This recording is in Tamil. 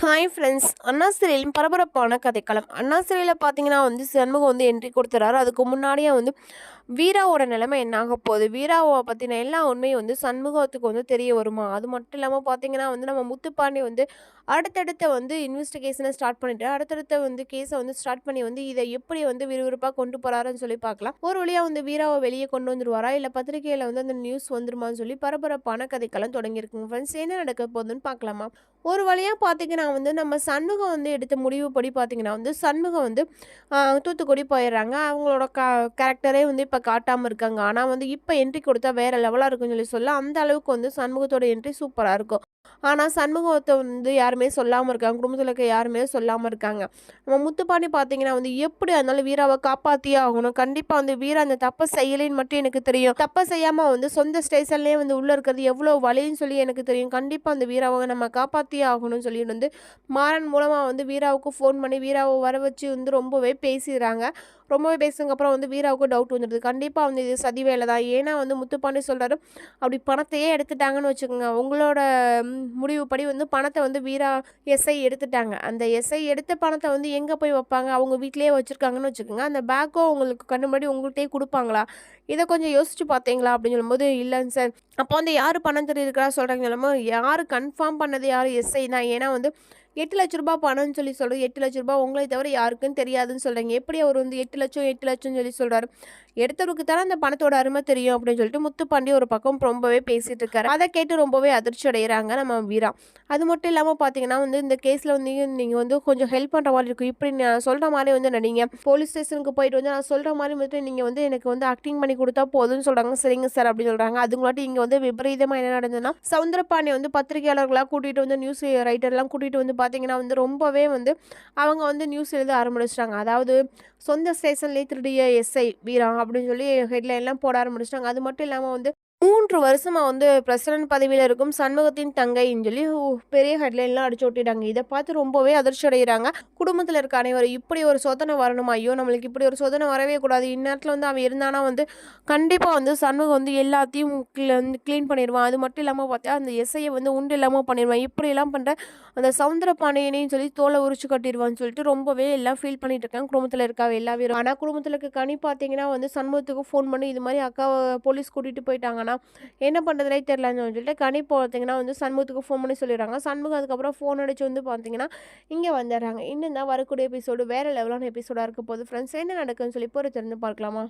ஹாய் ஃப்ரெண்ட்ஸ் அண்ணாசிரையிலும் பரபரப்பான கதைக்களம். அண்ணாசிரையில் பார்த்தீங்கன்னா வந்து சண்முகம் வந்து என்ட்ரி கொடுத்துறாரு. அதுக்கு முன்னாடியே வந்து வீராவோட நிலைமை என்ன ஆக போகுது? வீராவை பற்றின எல்லா உண்மையும் வந்து சண்முகத்துக்கு வந்து தெரிய வருமா? அது மட்டும் இல்லாமல் பார்த்தீங்கன்னா வந்து நம்ம முத்துப்பாண்டி வந்து அடுத்தடுத்த வந்து இன்வெஸ்டிகேஷனை ஸ்டார்ட் பண்ணிட்டு அடுத்தடுத்த வந்து கேஸை வந்து ஸ்டார்ட் பண்ணி வந்து இதை எப்படி வந்து விறுவிறுப்பாக கொண்டு போகிறாருன்னு சொல்லி பார்க்கலாம் ஒரு வழியாக வந்து வீராவை வெளியே கொண்டு வந்துருவாரா? இல்லை பத்திரிகையில் வந்து அந்த நியூஸ் வந்துருமான்னு சொல்லி பரபரப்பான கதைக்களம் தொடங்கியிருக்குங்க ஃப்ரெண்ட்ஸ் என்ன நடக்க போகுதுன்னு பார்க்கலாமா ஒரு வழியாக பார்த்தீங்கன்னா வந்து நம்ம சண்முகம் வந்து எடுத்த முடிவுப்படி பார்த்தீங்கன்னா வந்து சண்முகம் வந்து தூத்துக்குடி போயிடுறாங்க. அவங்களோட க கேரக்டரே வந்து இப்போ காட்டாமல் இருக்காங்க. ஆனால் வந்து இப்போ என்ட்ரி கொடுத்தா வேறு லெவலாக இருக்குன்னு சொல்லி சொல்ல அந்த அளவுக்கு வந்து சண்முகத்தோட என்ட்ரி சூப்பராக இருக்கும். ஆனால் சண்முகத்தை வந்து யாருமே சொல்லாமல் இருக்காங்க. குடும்பத்தில் இருக்க யாருமே சொல்லாமல் இருக்காங்க. நம்ம முத்துப்பாண்டி பார்த்தீங்கன்னா வந்து எப்படி அதனால வீராவை காப்பாற்றியே ஆகணும். கண்டிப்பாக வந்து வீரா அந்த தப்பை செய்யலைன்னு மட்டும் எனக்கு தெரியும். தப்பை செய்யாமல் வந்து சொந்த ஸ்டேஷன்லேயே வந்து உள்ளே இருக்கிறது எவ்வளோ வலின்னு சொல்லி எனக்கு தெரியும். கண்டிப்பாக அந்த வீராவை நம்ம காப்பாற்றியே ஆகணும்னு சொல்லி வந்து மாறன் மூலமாக வந்து வீராவுக்கு ஃபோன் பண்ணி வீராவை வர வச்சு வந்து ரொம்பவே பேசிடுறாங்க. ரொம்பவே பேசுனதுக்கப்புறம் வந்து வீராவுக்கு டவுட் வந்துடுது. கண்டிப்பாக வந்து இது சதி வேலை தான் ஏன்னா வந்து முத்துப்பாண்டி சொல்கிறாரு அப்படி பணத்தையே எடுத்துட்டாங்கன்னு வச்சுக்கோங்க. உங்களோட முடிவுப்படி வந்து பணத்தை வந்து வீரா எஸ்ஐ எடுத்துட்டாங்க. அந்த எஸ்ஐ எடுத்த பணத்தை வந்து எங்கே போய் வைப்பாங்க? அவங்க வீட்டிலேயே வச்சுருக்காங்கன்னு வச்சுக்கோங்க. அந்த பேக்கோ உங்களுக்கு கண்டுபடி முன்னாடி உங்கள்கிட்டயே கொடுப்பாங்களா? இதை கொஞ்சம் யோசிச்சு பார்த்தீங்களா? அப்படின்னு சொல்லும்போது இல்லைங்க சார் அப்போ வந்து யார் பணம் தெரியிருக்கிறா சொல்கிறாங்க சொல்லும்போது யார் கன்ஃபார்ம் பண்ணது யார் எஸ்ஐ தான் ஏன்னா வந்து எட்டு லட்ச ரூபாய் பணம்னு சொல்லி சொல்கிறது எட்டு லட்ச ரூபாய் உங்களை தவிர யாருக்குன்னு தெரியாதுன்னு சொல்கிறீங்க எப்படி அவர் வந்து எட்டு லட்சம் எட்டு லட்சம்னு சொல்லி சொல்கிறாரு எடுத்தவருக்கு தானே அந்த பணத்தோட அருமை தெரியும் அப்படின்னு சொல்லிட்டு முத்துப்பாண்டி ஒரு பக்கம் ரொம்பவே பேசிட்டு இருக்காரு. அதை கேட்டு ரொம்பவே அதிர்ச்சி அடைகிறாங்க நம்ம வீரா. அது மட்டும் இல்லாமல் பார்த்தீங்கன்னா வந்து இந்த கேஸில் வந்து நீங்கள் வந்து கொஞ்சம் ஹெல்ப் பண்ணுற மாதிரி இருக்கும். இப்படி நான் சொல்கிற மாதிரி வந்து நடிங்க போலீஸ் ஸ்டேஷனுக்கு போயிட்டு வந்து நான் சொல்கிற மாதிரி வந்துட்டு நீங்கள் வந்து எனக்கு வந்து ஆக்டிங் பண்ணி கொடுத்தா போதும்னு சொல்கிறாங்க சரிங்க சார் அப்படின்னு சொல்கிறாங்க அதுங்களாட்டி இங்கே வந்து விபரீதமாக என்ன நடந்ததுன்னா சவுந்தரபாண்டி வந்து பத்திரிகையாளர்களாக கூட்டிகிட்டு வந்து நியூஸ் ரைட்டர்லாம் கூட்டிகிட்டு வந்து பார்த்தீங்கன்னா வந்து ரொம்பவே வந்து அவங்க வந்து நியூஸ் எழுத ஆரம்பிச்சிட்டாங்க. அதாவது சொந்த ஸ்டேஷன்லேயே திருடிய எஸ்ஐ வீரா அப்படின்னு சொல்லி ஹெட்லைன்லாம் போட ஆரம்பிச்சிட்டாங்க. அது மட்டும் இல்லாமல் வந்து மூன்று வருஷமா வந்து பிரசிடன்ட் பதவியில் இருக்கும் சண்முகத்தின் தங்கைன்னு சொல்லி பெரிய ஹெட்லைன்லாம் அடிச்சு ஓட்டிட்டாங்க இதை பார்த்து ரொம்பவே அதிர்ச்சி அடைகிறாங்க குடும்பத்தில் இருக்க அனைவரும் இப்படி ஒரு சோதனை வரணுமா? ஐயோ நம்மளுக்கு இப்படி ஒரு சோதனை வரவே கூடாது. இந்நேரத்தில் வந்து அவன் இருந்தானா வந்து கண்டிப்பாக வந்து சண்முகம் வந்து எல்லாத்தையும் cl- வந்து க்ளீன் பண்ணிடுவான். அது மட்டும் இல்லாமல் பார்த்தா அந்த எஸ்ஐயை வந்து உண்டு இல்லாமல் பண்ணிடுவான். இப்படியெல்லாம் பண்ணுற அந்த சவுந்தர பாண்டியனையும் சொல்லி தோலை உரிச்சு கட்டிடுவான்னு சொல்லிட்டு ரொம்பவே எல்லாம் ஃபீல் பண்ணிட்டு இருக்காங்க. குடும்பத்தில் இருக்கா எல்லா வீரம் ஆனால் குடும்பத்தில் இருக்க கனி பார்த்தீங்கன்னா வந்து சண்முகத்துக்கு ஃபோன் பண்ணி இது மாதிரி அக்காவை போலீஸ் கூட்டிகிட்டு போயிட்டாங்க ஆனால் என்ன பண்ணுறதுனே தெரிலன்னு சொல்லிட்டு கனி பார்த்தீங்கன்னா வந்து சண்முகத்துக்கு ஃபோன் பண்ணி சொல்லிடுறாங்க. சண்முகம் அதுக்கப்புறம் ஃபோன் அடிச்சு வந்து பார்த்தீங்கன்னா இங்கே வந்துடுறாங்க. இன்னும் தான் வரக்கூடிய எபிசோடு வேறு லெவலான எபிசோடாக இருக்க போகுது. ஃப்ரெண்ட்ஸ் என்ன நடக்குன்னு சொல்லி பொறுத்திருந்து பார்க்கலாமா?